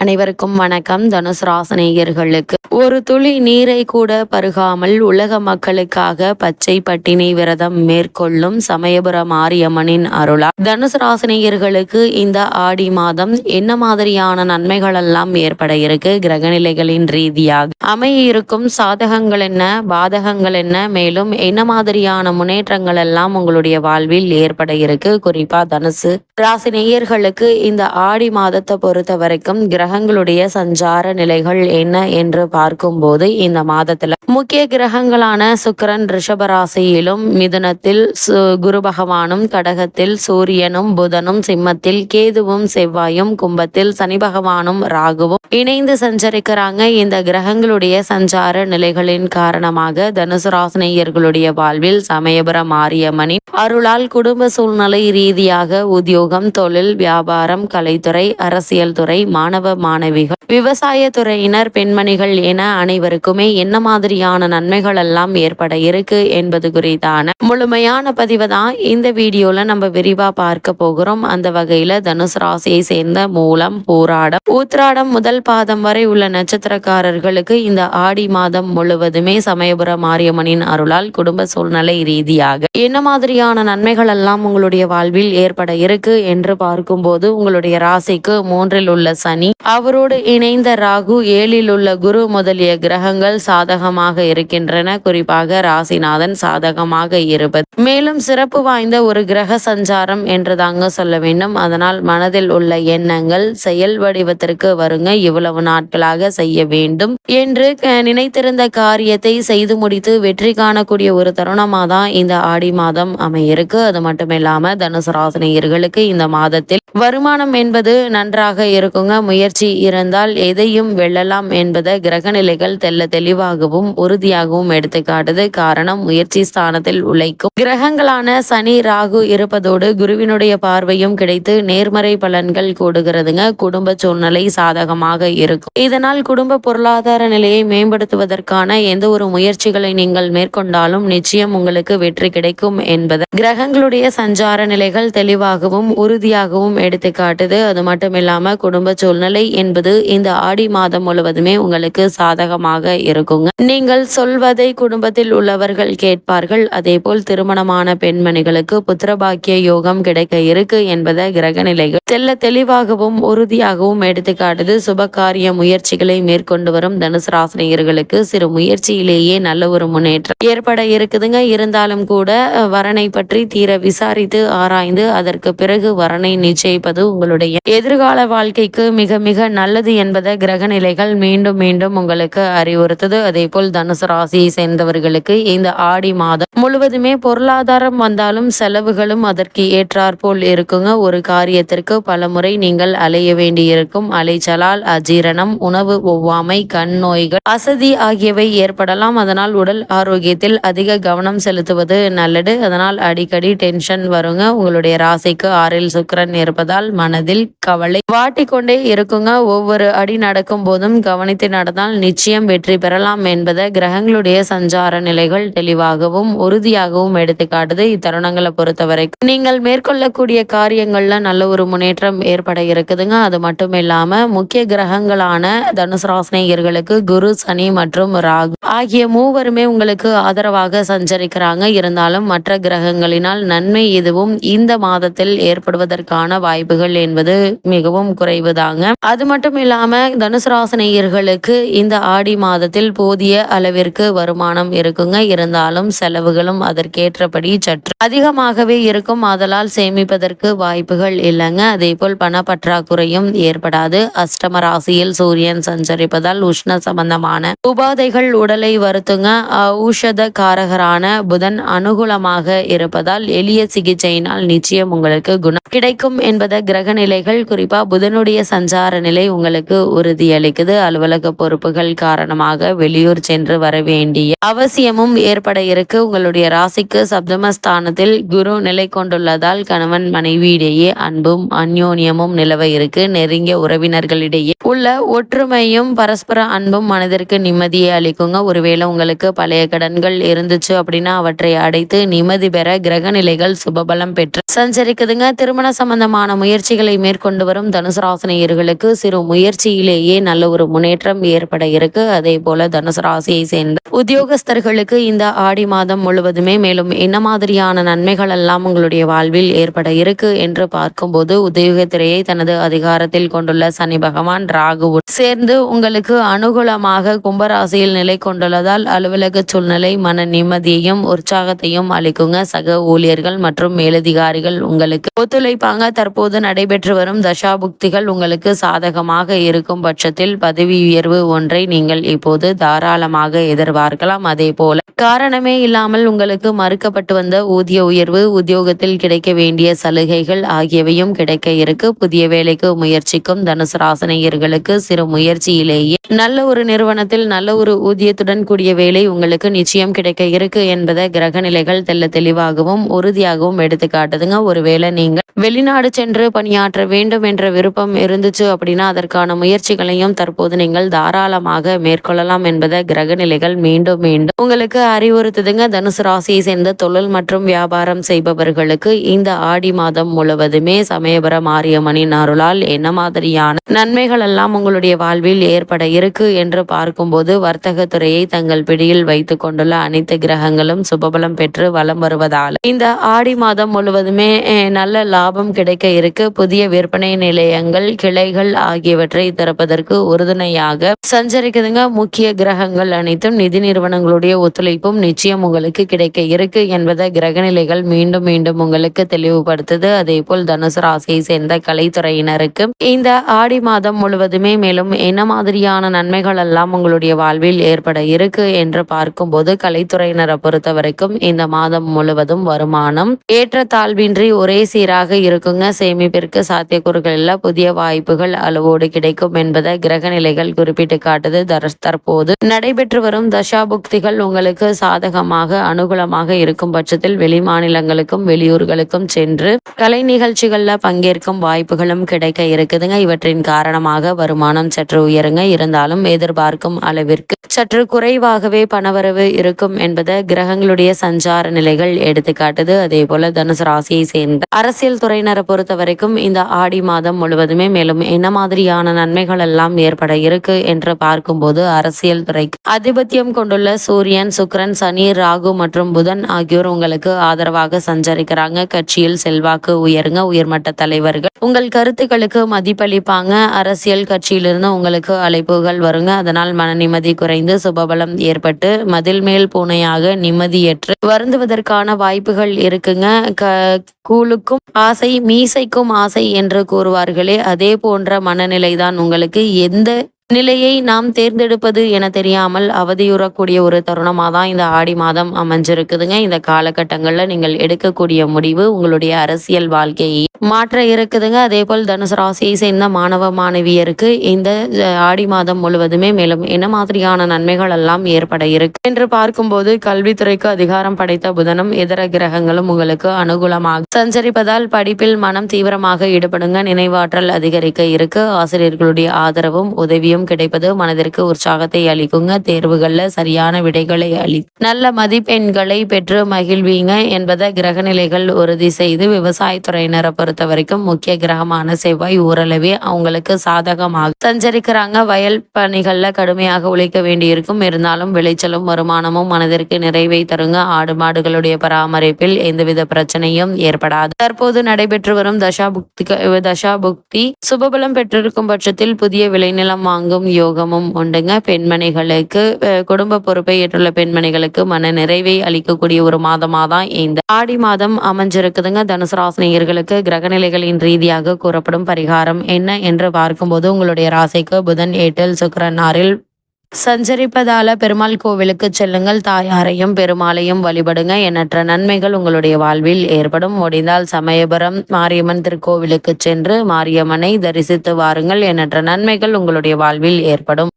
அனைவருக்கும் வணக்கம். தனுசு ராசனேயர்களுக்கு ஒரு துளி நீரை கூட பருகாமல் உலக மக்களுக்காக பச்சை பட்டினி விரதம் மேற்கொள்ளும் சமயபுர மாரியம்மனின் அருளா. தனுசு ராசனேயர்களுக்கு இந்த ஆடி மாதம் என்ன மாதிரியான நன்மைகள் எல்லாம் ஏற்பட இருக்கு? கிரகநிலைகளின் ரீதியாக அமைய இருக்கும் சாதகங்கள் என்ன? பாதகங்கள் என்ன? மேலும் என்ன மாதிரியான முன்னேற்றங்கள் எல்லாம் உங்களுடைய வாழ்வில் ஏற்பட இருக்கு? குறிப்பா தனுசு ராசினேயர்களுக்கு இந்த ஆடி மாதத்தை பொறுத்த வரைக்கும் கிரகங்களுடைய சஞ்சார நிலைகள் என்ன என்று பார்க்கும்போது இந்த மாதத்துல முக்கிய கிரகங்களான சுக்கரன் ரிஷபராசியிலும் மிதுனத்தில் குரு பகவானும் கடகத்தில் சூரியனும் புதனும் சிம்மத்தில் கேதுவும் செவ்வாயும் கும்பத்தில் சனி பகவானும் ராகுவும் இணைந்து சஞ்சரிக்கிறாங்க. இந்த கிரகங்களுடைய சஞ்சார நிலைகளின் காரணமாக தனுசு ராசினியர்களுடைய வாழ்வில் சமயபுர மாரியம்மனின் அருளால் குடும்ப சூழ்நிலை ரீதியாக உத்தியோகம் தொழில் வியாபாரம் கலைத்துறை அரசியல் துறை மாணவ மாணவிகள். விவசாய துறையினர் பெண்மணிகள் என அனைவருக்குமே என்ன மாதிரியான நன்மைகள் எல்லாம் ஏற்பட இருக்கு என்பது குறித்தான முழுமையான பதிவை தான் இந்த வீடியோல நம்ம விரிவா பார்க்க போகிறோம். அந்த வகையில தனுஷ் ராசியை சேர்ந்த மூலம் போராடம் ஊத்ராடம் முதல் பாதம் வரை உள்ள நட்சத்திரக்காரர்களுக்கு இந்த ஆடி மாதம் முழுவதுமே சமயபுர மாரியம்மனின் அருளால் குடும்ப சூழ்நிலை ரீதியாக என்ன மாதிரியான நன்மைகள் எல்லாம் உங்களுடைய வாழ்வில் ஏற்பட இருக்கு என்று பார்க்கும்போது உங்களுடைய ராசிக்கு மூன்றில் உள்ள சனி அவரோடு இணைந்த ராகு ஏழில் உள்ள குரு முதலிய கிரகங்கள் சாதகமாக இருக்கின்றன. குறிப்பாக ராசிநாதன் சாதகமாக இருப்பது. மேலும் சிறப்பு வாய்ந்த ஒரு கிரக சஞ்சாரம் என்று தாங்க சொல்ல வேண்டும். அதனால் மனதில் உள்ள எண்ணங்கள் செயல் வடிவத்திற்கு வருங்க. இவ்வளவு நாட்களாக செய்ய வேண்டும் என்று நினைத்திருந்த காரியத்தை செய்து முடித்து வெற்றி காணக்கூடிய ஒரு தருணமாக தான் இந்த ஆடி மாதம் அமையிருக்கு. அது மட்டும் இல்லாம தனுசு ராசினியர்களுக்கு இந்த மாதத்தில் வருமானம் என்பது நன்றாக இருக்குங்க. முயற்சி இருந்தால் எதையும் வெல்லலாம் என்பதை கிரகநிலைகள் தெல்ல தெளிவாகவும் உறுதியாகவும் எடுத்துக்காட்டுது. காரணம் முயற்சி ஸ்தானத்தில் உழைக்கும். கிரகங்களான சனி ராகு இருப்பதோடு குருவினுடைய பார்வையும் கிடைத்து நேர்மறை பலன்கள் கூடுகிறதுங்க. குடும்ப சூழ்நிலை சாதகமாக இருக்கும். இதனால் குடும்ப பொருளாதார நிலையை மேம்படுத்துவதற்கான எந்த ஒரு முயற்சிகளை நீங்கள் மேற்கொண்டாலும் நிச்சயம் உங்களுக்கு வெற்றி கிடைக்கும் என்பது. கிரகங்களுடைய சஞ்சார நிலைகள் தெளிவாகவும் உறுதியாகவும் எடுத்துக்காட்டுது. அது மட்டும் இல்லாம குடும்ப சூழ்நிலை என்பது இந்த ஆடி மாதம் முழுவதுமே உங்களுக்கு சாதகமாக இருக்குங்க. நீங்கள் சொல்வதை குடும்பத்தில் உள்ளவர்கள் கேட்பார்கள். அதே போல் திருமணமான பெண்மணிகளுக்கு புத்திரபாக்கிய யோகம் கிடைக்க இருக்கு என்பதை கிரக நிலைகள். தெல்ல தெளிவாகவும் உறுதியாகவும் எடுத்துக்காட்டுது. சுபகாரிய முயற்சிகளை மேற்கொண்டு வரும் தனுசு ராசினியர்களுக்கு சிறு முயற்சியிலேயே நல்ல ஒரு முன்னேற்றம் ஏற்பட இருக்குதுங்க. இருந்தாலும் கூட வரனை பற்றி தீர விசாரித்து ஆராய்ந்து அதற்கு பிறகு வரனை நிச்சயிப்பது உங்களுடைய எதிர்கால வாழ்க்கைக்கு மிக மிக நல்லது என்பதை கிரக நிலைகள் மீண்டும் மீண்டும் உங்களுக்கு அறிவுறுத்துது. அதே போல் தனுசு ராசியை சேர்ந்தவர்களுக்கு இந்த ஆடி மாதம் முழுவதுமே பொருளாதாரம் வந்தாலும் செலவுகளும் அதற்கு ஏற்றாற்போல் இருக்குங்க. ஒரு காரியத்திற்கு பல முறை நீங்கள் அலைய வேண்டியிருக்கும் அலைச்சலால் அஜீரணம் உணவு ஒவ்வாமை கண் நோய்கள் அசதி ஆகியவை ஏற்படலாம். அதனால் உடல் ஆரோக்கியத்தில் அதிக கவனம் செலுத்துவது நல்லது. அதனால் அடிக்கடி டென்ஷன் வருங்க. உங்களுடைய ராசிக்கு ஆறில் சுக்கிரன் இருப்பதால் மனதில் கவலை வாட்டிக்கொண்டே இருக்குங்க. ஒவ்வொரு அடி நடக்கும் போதும் கவனித்து நடந்தால் நிச்சயம் வெற்றி பெறலாம் என்பதை கிரகங்களுடைய சஞ்சார நிலைகள் தெளிவாகவும் உறுதியாகவும் எடுத்து காட்டுது இத்தருணங்களை பொறுத்த வரைக்கும் நீங்கள் மேற்கொள்ளக்கூடிய காரியங்கள்ல நல்ல ஒரு முன்னேற்றம் ஏற்பட இருக்குதுங்க. அது மட்டும் இல்லாம முக்கிய கிரகங்களான தனுசு ராசினியர்களுக்கு குரு சனி மற்றும் ராகு ஆகிய மூவருமே உங்களுக்கு ஆதரவாக சஞ்சரிக்கிறாங்க. இருந்தாலும் மற்ற கிரகங்களினால் நன்மை எதுவும் இந்த மாதத்தில் ஏற்படுவதற்கான வாய்ப்புகள் என்பது மிகவும் குறைவுதாங்க. அது மட்டும் இல்லாம தனுசு ராசினியர்களுக்கு இந்த ஆடி மாதத்தில் போதிய அளவிற்கு வருமானம் இருக்குங்க. இருந்தாலும் செலவுகளும் அதற்கேற்றபடி சற்று அதிகமாகவே இருக்கும். அதலால் சேமிப்பதற்கு வாய்ப்புகள் இல்லைங்க. அதே போல் பணப்பற்றாக்குறையும் ஏற்படாது. அஷ்டம ராசியில் சூரியன் சஞ்சரிப்பதால் உஷ்ண சம்பந்தமான உபாதைகள் உடலை வருத்துங்க. ஊஷத காரகரான புதன் அனுகூலமாக இருப்பதால் எளிய சிகிச்சையினால் நிச்சயம் உங்களுக்கு குணம் கிடைக்கும் என்பத கிரக நிலைகள் குறிப்பா புதனுடைய சஞ்சார நிலை உங்களுக்கு உறுதியளிக்குது. அலுவலக பொறுப்புகள் காரணமாக வெளியூர் சென்று வர வேண்டிய அவசியமும் ஏற்பட இருக்கு. உங்களுடைய ராசிக்கு சப்தமஸ்தானத்தில் குரு நிலை கொண்டுள்ளதால் கணவன் மனைவியிடையே அன்பும் அந்யோன்யமும் நிலவ இருக்கு. நெருங்கிய உறவினர்களிடையே உள்ள ஒற்றுமையும் பரஸ்பர அன்பும் மனதிற்கு நிம்மதியை அளிக்குங்க. ஒருவேளை உங்களுக்கு பழைய கடன்கள் இருந்துச்சு அப்படின்னா அவற்றை அடைத்து நிம்மதி பெற கிரக நிலைகள் சுபபலம் பெற்று சஞ்சரிக்குதுங்க. திருமண சம்பந்தமான முயற்சிகளை மேற்கொண்டு வரும் தனுசு ராசினியர்களுக்கு சிறு முயற்சியிலேயே நல்ல ஒரு முன்னேற்றம் ஏற்பட இருக்கு. அதே போல தனுசு ராசியை சேர்ந்த உத்தியோகஸ்தர்களுக்கு இந்த ஆடி மாதம் முழுவதுமே மேலும் என்ன மாதிரியான நன்மைகள் எல்லாம் உங்களுடைய வாழ்வில் ஏற்பட இருக்கு என்று பார்க்கும்போது உத்தியோகத்துறையை தனது அதிகாரத்தில் கொண்டுள்ள சனி பகவான் ராகு சேர்ந்து உங்களுக்கு அனுகூலமாக கும்பராசியில் நிலை கொண்டுள்ளதால் அலுவலக சூழ்நிலை மன நிம்மதியையும் உற்சாகத்தையும் அளிக்குங்க. சக ஊழியர்கள் மற்றும் மேலதிகாரிகள் உங்களுக்கு ஒத்துழைப்பாங்க. தற்போது நடைபெற்று வரும் தசாபுக்திகள் உங்களுக்கு சாதகமாக இருக்கும் பட்சத்தில் பதவி உயர்வு ஒன்றை நீங்கள் இப்போது தாராளமாக எதிர்பார்க்கலாம். அதே போல காரணமே இல்லாமல் உங்களுக்கு மறுக்கப்பட்டு வந்த ஊதிய உயர்வு உத்தியோகத்தில் கிடைக்க வேண்டிய சலுகைகள் ஆகியவையும் கிடைக்க இருக்கு. புதிய வேலைக்கு முயற்சிக்கும் தனுசு ராசனையர்களுக்கு சிறு முயற்சியிலேயே நல்ல ஒரு நிறுவனத்தில் நல்ல ஒரு ஊதியத்துடன் கூடிய வேலை உங்களுக்கு நிச்சயம் கிடைக்க இருக்கு என்பதை கிரகநிலைகள் தெல்ல தெளிவாகவும் உறுதியாகவும் எடுத்து காட்டுதுங்க ஒருவேளை நீங்கள் வெளிநாடு சென்று பணியாற்ற வேண்டும் என்ற விருப்பம் இருந்துச்சு அப்படின்னா அதற்கான முயற்சிகளையும் தற்போது நீங்கள் தாராளமாக மேற்கொள்ளலாம் என்பதை கிரக நிலைகள் மீண்டும் மீண்டும் உங்களுக்கு அறிவுறுத்துதுங்க. தனுசு ராசியை சேர்ந்த தொழில் மற்றும் வியாபாரம் செய்பவர்களுக்கு இந்த ஆடி மாதம் முழுவதுமே சமயபுரம் மாரியம்மனின் அருளால் என்ன மாதிரியான நன்மைகள் எல்லாம் உங்களுடைய வாழ்வில் ஏற்பட இருக்கு என்று பார்க்கும்போது வர்த்தக துறையை தங்கள் பிடியில் வைத்துக் கொண்டுள்ள அனைத்து கிரகங்களும் சுபபலம் பெற்று வலம் வருவதால் இந்த ஆடி மாதம் முழுவதுமே நல்ல லாபம் கிடைக்க இருக்கு. புதிய விற்பனை நிலையங்கள் கிளைகள் ஆகியவற்றை திறப்பதற்கு உறுதுணையாக சஞ்சரிக்குதுங்க. முக்கிய கிரகங்கள் அனைத்தும் நிதி நிறுவனங்களுடைய ஒத்துழைப்பும் நிச்சயம் உங்களுக்கு கிடைக்க இருக்கு என்பதை கிரகநிலைகள் மீண்டும் மீண்டும் உங்களுக்கு தெளிவுபடுத்துது. அதே போல் தனுசு ராசியை சேர்ந்த கலைத்துறையினருக்கு இந்த ஆடி மாதம் முழுவதுமே மேலும் என்ன மாதிரியான நன்மைகள் எல்லாம் உங்களுடைய வாழ்வில் ஏற்பட இருக்கு என்று பார்க்கும்போது கலைத்துறையினரை பொறுத்த வரைக்கும் இந்த மாதம் முழுவதும் வருமானம் ஏற்றத்தாழ்வின்றி ஒரே சீராக இருக்குங்க. சேமிப்பிற்கு சாத்தியக்கூறுகள் எல்லாம் புதிய வாய்ப்புகள் அளவோடு கிடைக்கும் என்பதை கிரக நிலைகள் குறிப்பிட்டு காட்டுது. தற்போது நடைபெற்று வரும் தசாபுக்திகள் உங்களுக்கு சாதகமாக அனுகூலமாக இருக்கும் பட்சத்தில் வெளி மாநிலங்களுக்கும் வெளியூர்களுக்கும் சென்று கலை நிகழ்ச்சிகள்ல பங்கேற்கும் வாய்ப்புகளும் கிடைக்க இருக்குதுங்க. இவற்றின் காரணமாக வருமானம் சற்று உயருங்க. இருந்தாலும் எதிர்பார்க்கும் அளவிற்கு சற்று குறைவாகவே பணவரவு இருக்கும் என்பதை கிரகங்களுடைய சஞ்சார நிலைகள் எடுத்துக்காட்டுது அதே போல தனுசு ராசியை சேர்ந்த அரசியல் துறையினரை பொறுத்த வரைக்கும் இந்த ஆடி மாதம் முழுவதுமே மேலும் என்ன மாதிரியான நன்மைகள் எல்லாம் ஏற்பட இருக்கு என்று பார்க்கும்போது அரசியல் துறைக்கு ஆதிபத்தியம் கொண்டுள்ள சூரியன் சுக்ரன் சனி ராகு மற்றும் புதன் ஆகியோர் உங்களுக்கு ஆதரவாக சஞ்சரிக்கிறாங்க. கட்சியில் செல்வாக்கு உயருங்க. உயர்மட்ட தலைவர்கள் உங்கள் கருத்துக்களுக்கு மதிப்பளிப்பாங்க. அரசியல் கட்சியிலிருந்து உங்களுக்கு அழைப்புகள் வருங்க. அதனால் மன நிம்மதி குறைந்து சுபபலம் ஏற்பட்டு மதில் மேல் பூனையாக நிம்மதியற்று வருந்துவதற்கான வாய்ப்புகள் இருக்குங்க. க கூழுக்கும் ஆசை மீசைக்கும் ஆசை என்று கூறுவார்களே அதே போன்ற மனநிலைதான் உங்களுக்கு எந்த நிலையை நாம் தேர்ந்தெடுப்பது என தெரியாமல் அவதியுறக்கூடிய ஒரு தருணமாக தான் இந்த ஆடி மாதம் அமைஞ்சிருக்குதுங்க. இந்த காலகட்டங்களில் நீங்கள் எடுக்கக்கூடிய முடிவு உங்களுடைய அரசியல் வாழ்க்கையை மாற்ற இருக்குதுங்க அதே போல் தனுசு ராசியை சேர்ந்த மாணவ மாணவியருக்கு இந்த ஆடி மாதம் முழுவதுமே மேலும் என்ன மாதிரியான நன்மைகள் எல்லாம் ஏற்பட இருக்கு என்று பார்க்கும்போது கல்வித்துறைக்கு அதிகாரம் படைத்த புதனும் இதர கிரகங்களும் உங்களுக்கு அனுகூலமாக சஞ்சரிப்பதால் படிப்பில் மனம் தீவிரமாக ஈடுபடுங்க. நினைவாற்றல் அதிகரிக்க இருக்கு. ஆசிரியர்களுடைய ஆதரவும் உதவியும் கிடைப்பது மனதிற்கு உற்சாகத்தை அளிக்குங்க. தேர்வுகள்ல சரியான விடைகளை அளி நல்ல மதிப்பெண்களை பெற்று மகிழ்வீங்க என்பதை கிரகநிலைகள் உறுதி செய்து விவசாயத்துறையினரை பொறுத்த வரைக்கும் முக்கிய கிரகமான செவ்வாய் ஓரளவே அவங்களுக்கு சாதகமாக சஞ்சரிக்கிறாங்க. வயல் பணிகள்ல கடுமையாக உழைக்க வேண்டியிருக்கும். இருந்தாலும் விளைச்சலும் வருமானமும் மனதிற்கு நிறைவை தருங்க. ஆடு மாடுகளுடைய பராமரிப்பில் எந்தவித பிரச்சனையும் ஏற்படாது. தற்போது நடைபெற்று வரும் தசா புக்தி தசா புக்தி சுபபலம் பெற்றிருக்கும் பட்சத்தில் புதிய விளைநிலம் வாங்கும் யோகமும் உண்டுங்க. பெண்மணிகளுக்கு குடும்ப பொறுப்பை ஏற்றுள்ள பெண்மணிகளுக்கு மன நிறைவை அளிக்கக்கூடிய ஒரு மாதமா தான் இந்த ஆடி மாதம் அமைஞ்சிருக்குதுங்க. தனுசு ராசினியர்களுக்கு கிரகநிலைகளின் ரீதியாக கூறப்படும் பரிகாரம் என்ன என்று பார்க்கும்போது உங்களுடைய ராசிக்கு புதன் ஏட்டில் சுக்கரன் ஆறில் சஞ்சரிப்பதால பெருமாள் கோவிலுக்கு செல்லுங்கள். தாயாரையும் பெருமாளையும் வழிபடுங்க. எண்ணற்ற நன்மைகள் உங்களுடைய வாழ்வில் ஏற்படும். முடிந்தால் சமயபுரம் மாரியம்மன் திருக்கோவிலுக்கு சென்று மாரியம்மனை தரிசித்து வாருங்கள். எண்ணற்ற நன்மைகள் உங்களுடைய வாழ்வில் ஏற்படும்.